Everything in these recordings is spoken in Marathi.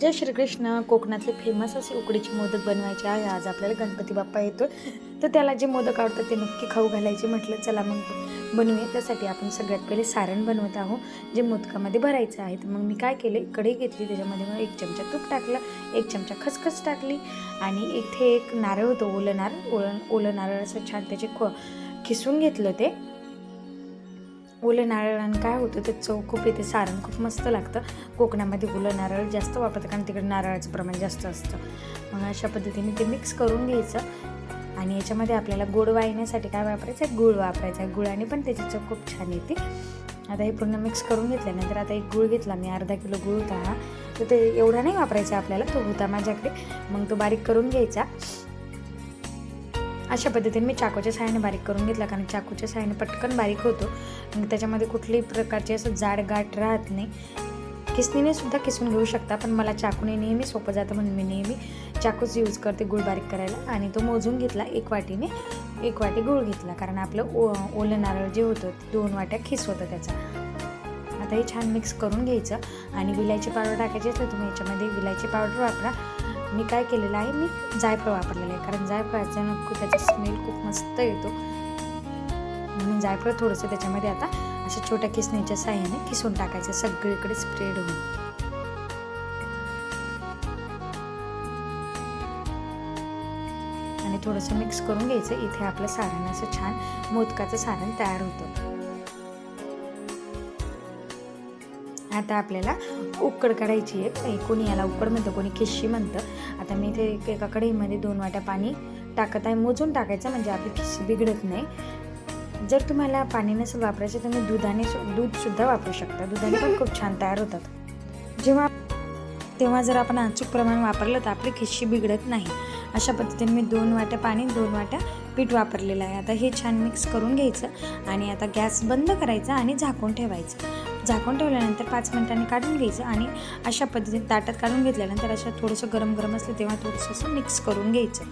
जय श्रीकृष्ण. कोकणातले फेमस असे उकडीचे मोदक बनवायचे आहे. आज आपल्याला गणपती बाप्पा येतो तर त्याला जे मोदक आवडतात ते नक्की खाऊ घालायचे म्हटलं चला मग बनवूया. त्यासाठी आपण सगळ्यात पहिले सारण बनवत आहोत जे मोदकामध्ये भरायचं आहे. तर मग मी काय केले कढई घेतली. त्याच्यामध्ये मग एक चमचा तूप टाकलं एक चमचा खसखस टाकली आणि इथे एक नारळ होतं ओलं नारळ. ओलं ओलं नारळ असं छान त्याचे ख खिसून घेतलं ते. ओलं नारळानं काय होतं ते चव खूप येते सारण खूप मस्त लागतं. कोकणामध्ये ओलं नारळ जास्त वापरतं कारण तिकडे नारळाचं प्रमाण जास्त असतं. मग अशा पद्धतीने ते मिक्स करून घ्यायचं. आणि याच्यामध्ये आपल्याला गोड वाळण्यासाठी काय वापरायचं आहे? गुळ वापरायचा आहे. गुळाने पण त्याची चव खूप छान येते. आता हे पूर्ण मिक्स करून घेतल्यानंतर आता एक गुळ घेतला मी अर्धा किलो गुळ होता हा. तर ते एवढा नाही वापरायचा आपल्याला तो होता माझ्याकडे. मग तो बारीक करून घ्यायचा. अशा पद्धतीने मी चाकूच्या साहाय्याने बारीक करून घेतला कारण चाकूच्या साहाय्याने पटकन बारीक होतो. त्याच्यामध्ये कुठल्याही प्रकारचे असं जाड गाठ राहत नाही. किसणीने सुद्धा किसून घेऊ शकता पण मला चाकूने नेहमी सोपं जातं म्हणून मी नेहमी चाकूच यूज करते गुळ बारीक करायला. आणि तो मोजून घेतला एक वाटीने एक वाटी गुळ घेतला कारण आपलं ओ ओलं नारळ जे होतं दोन वाट्या खिस होतं त्याचा. आता हे छान मिक्स करून घ्यायचं. आणि विलायची पावडर टाकायची असेल तुम्ही याच्यामध्ये विलायची पावडर वापरा. मी काय केलेलं आहे? मी जायफळ वापरलेलं आहे. कारण जायफळाचा नको त्याचा स्मेल खूप मस्त येतो. म्हणून जायफळ थोडंसं त्याच्यामध्ये आता अशा छोट्या किसणीच्या साह्याने किसून टाकायचं. सगळीकडे स्प्रेड होऊन. आणि थोडंसं मिक्स करून घ्यायचं. इथे आपलं सारण असं छान मोदकाचं सारण तयार होतं. आता आपल्याला उकड काढायची आहे. कोणी याला उकड म्हणतं कोणी खिशी म्हणतं. आता मी इथे एक- एका कढईमध्ये दोन वाट्या पाणी टाकत आहे. मोजून टाकायचं म्हणजे आपली खिशी बिघडत नाही. जर तुम्हाला पाणी नसेल वापरायचं तर तुम्ही दुधाने दूधसुद्धा वापरू शकता. दुधाने पण खूप छान तयार होतात. जेव्हा तेव्हा जर आपण अचूक प्रमाण वापरलं तर आपली खिशी बिघडत नाही. अशा पद्धतीने मी दोन वाट्या पाणी दोन वाट्या पीठ वापरलेलं आहे. आता हे छान मिक्स करून घ्यायचं आणि आता गॅस बंद करायचा आणि झाकून ठेवायचं. झाकून ठेवल्यानंतर पाच मिनिटांनी काढून घ्यायचं आणि अशा पद्धतीने ताटात काढून घेतल्यानंतर असं थोडंसं गरम गरम असलं तेव्हा थोडंसं असं मिक्स करून घ्यायचं.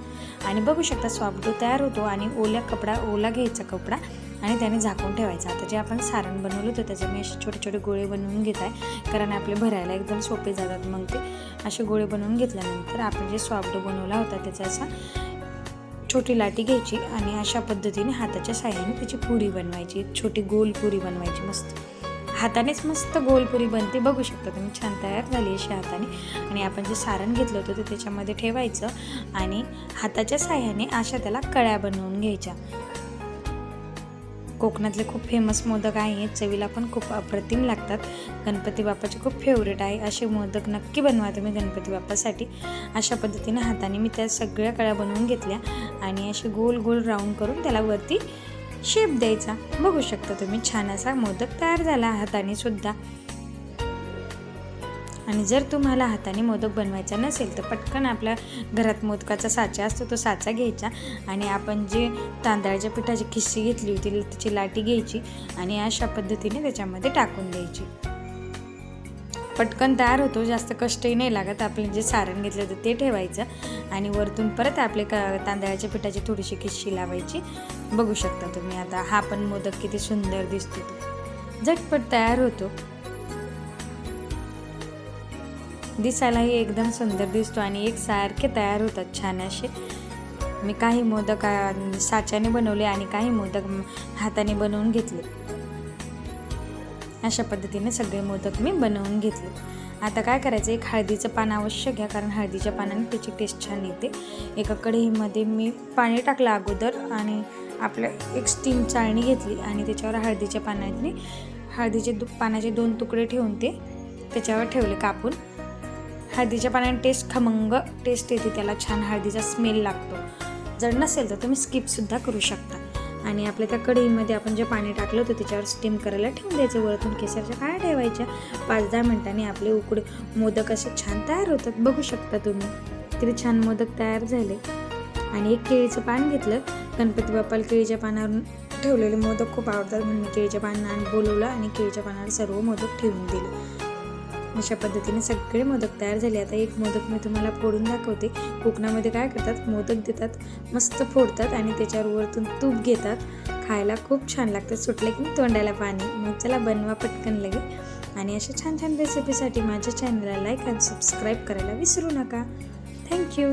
आणि बघू शकता सॉफ्ट तयार होतो आणि ओल्या कपडा ओला घ्यायचा कपडा आणि त्याने झाकून ठेवायचं. आता जे आपण सारण बनवलं होतं त्याचे मी असे छोटे छोटे गोळे बनवून घेत आहे कारण आपले भरायला एकदम सोपे जातात मग ते. असे गोळे बनवून घेतल्यानंतर आपण जे सॉफ्ट बनवला होता त्याचा असा छोटी लाटी घ्यायची आणि अशा पद्धतीने हाताच्या साह्याने त्याची पुरी बनवायची छोटी गोल पुरी बनवायची मस्त. हातानेच मस्त गोलपुरी बनते. बघू शकता तुम्ही छान तयार झाली अशी हाताने. आणि आपण जे सारण घेतलं होतं ते त्याच्यामध्ये ठेवायचं आणि हाताच्या साह्याने अशा त्याला कळ्या बनवून घ्यायच्या. कोकणातले खूप फेमस मोदक आहे. चवीला पण खूप अप्रतिम लागतात. गणपती बाप्पाचे खूप फेवरेट आहे. असे मोदक नक्की बनवा तुम्ही गणपती बाप्पासाठी. अशा पद्धतीने हाताने मी त्या सगळ्या कळ्या बनवून घेतल्या आणि असे गोल गोल राऊंड करून त्याला वरती शेप द्यायचा. बघू शकता तुम्ही छान असा मोदक तयार झाला हाताने सुद्धा. आणि जर तुम्हाला हाताने मोदक बनवायचा नसेल तर पटकन आपल्या घरात मोदकाचा साचा असतो तो साचा घ्यायचा. आणि आपण जे तांदळाच्या पिठाची खिस्सी घेतली होती त्याची लाटी घ्यायची आणि अशा पद्धतीने त्याच्यामध्ये टाकून द्यायची. पटकन तयार होतो जास्त कष्टही नाही लागत. आपले जे सारण घेतलं होतं ते ठेवायचं आणि वरतून परत आपले क तांदळाच्या पिठाची थोडीशी खिस्सी लावायची. बघू शकता तुम्ही आता हा पण मोदक किती सुंदर दिसतो. तो झटपट तयार होतो. दिसायलाही एकदम सुंदर दिसतो आणि एकसारखे तयार होतात छान असे. मी काही मोदक साच्याने बनवले आणि काही मोदक हाताने बनवून घेतले. अशा पद्धतीने सगळे मोदक मी बनवून घेतले. आता काय करायचं? एक हळदीचं पान अवश्य घ्या कारण हळदीच्या पानाने त्याची टेस्ट छान येते. एका कढईमध्ये मी पाणी टाकलं अगोदर आणि आपल्या एक स्टीम चाळणी घेतली आणि त्याच्यावर हळदीच्या पानाने हळदीचे दु पानाचे दोन तुकडे ठेवून ते त्याच्यावर ठेवले कापून. हळदीच्या पाण्याने टेस्ट खमंग टेस्ट येते त्याला छान हळदीचा स्मेल लागतो. जर नसेल तर तुम्ही स्किपसुद्धा करू शकता. आणि आपल्या त्या कढईमध्ये आपण जे पाणी टाकलं होतं त्याच्यावर स्टीम करायला ठेवून द्यायचं. वरतून केसरच्या काय ठेवायच्या? पाच दहा मिनिटांनी आपले उकडे मोदक असे छान तयार होतात. बघू शकता तुम्ही. किती छान मोदक तयार झाले. आणि एक केळीचं पान घेतलं. गणपती बाप्पाला केळीच्या पानावर ठेवलेले मोदक खूप आवडतात म्हणून मी केळीच्या पानावर बोलवलं आणि केळीच्या पानावर सर्व मोदक ठेवून दिले. अशा पद्धतीने सगळे मोदक तयार झाले. आता एक मोदक मी तुम्हाला फोडून दाखवते. कोकणामध्ये काय करतात? मोदक देतात मस्त फोडतात आणि त्याच्यावर वरतून तूप घेतात. खायला खूप छान लागतं. सुटलं की तोंडाला पाणी. मग चला बनवा पटकन लगे आणि अशा छान छान रेसिपीसाठी माझ्या चॅनलला लाईक आणि सबस्क्राईब करायला विसरू नका. थँक्यू